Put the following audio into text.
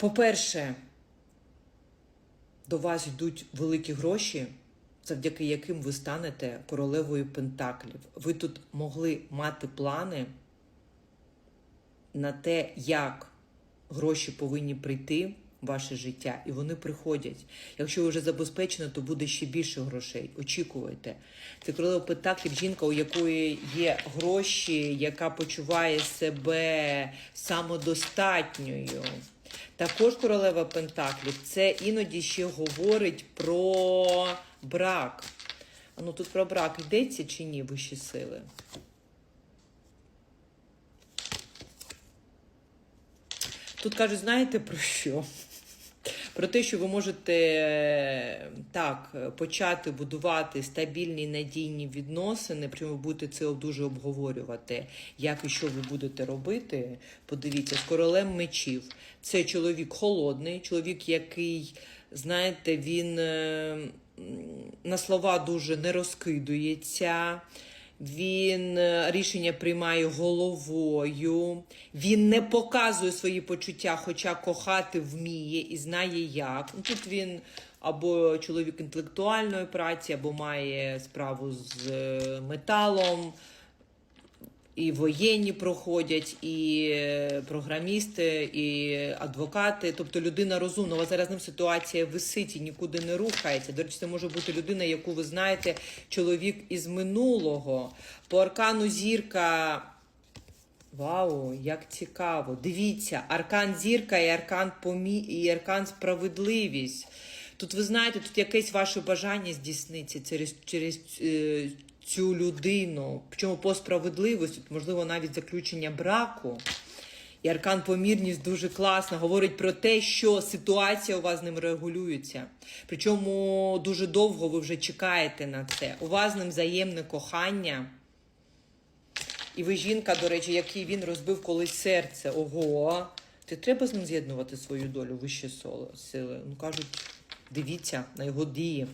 По-перше, до вас йдуть великі гроші, завдяки яким ви станете королевою Пентаклів. Ви тут могли мати плани на те, як гроші повинні прийти в ваше життя, і вони приходять. Якщо ви вже забезпечені, то буде ще більше грошей. Очікуйте. Це королева Пентаклів, жінка, у якої є гроші, яка почуває себе самодостатньою. Також королева Пентаклів це іноді ще говорить про брак. Ну тут про брак йдеться чи ні, вищі сили? Тут кажуть, знаєте про що? Про те, що ви можете так почати будувати стабільні надійні відносини, ви будете це дуже обговорювати, як і що ви будете робити. Подивіться, з королем мечів. Це чоловік холодний, чоловік, який, знаєте, він е, на слова дуже не розкидується. Він е, рішення приймає головою, він не показує свої почуття, хоча кохати вміє і знає як. Ну, Тут він або чоловік інтелектуальної праці, або має справу з е, металом, і воєнні проходять, і е, програмісти, і адвокати. Тобто людина розумна. Зараз ним ситуація висить і нікуди не рухається. До речі, це може бути людина, яку ви знаєте, чоловік із минулого. По аркану зірка. Вау, як цікаво. Дивіться, аркан зірка і аркан помі... і аркан справедливість. Тут ви знаєте, тут якесь ваше бажання здійсниться через, через е, цю людину. Причому по справедливості, можливо, навіть заключення браку. І аркан помірність дуже класно. Говорить про те, що ситуація у вас з ним регулюється. Причому дуже довго ви вже чекаєте на це. У вас з ним взаємне кохання. І ви жінка, до речі, який він розбив колись серце. Ого. Ти треба з ним з'єднувати свою долю вище сили. Ну кажуть, дивіться на його дії.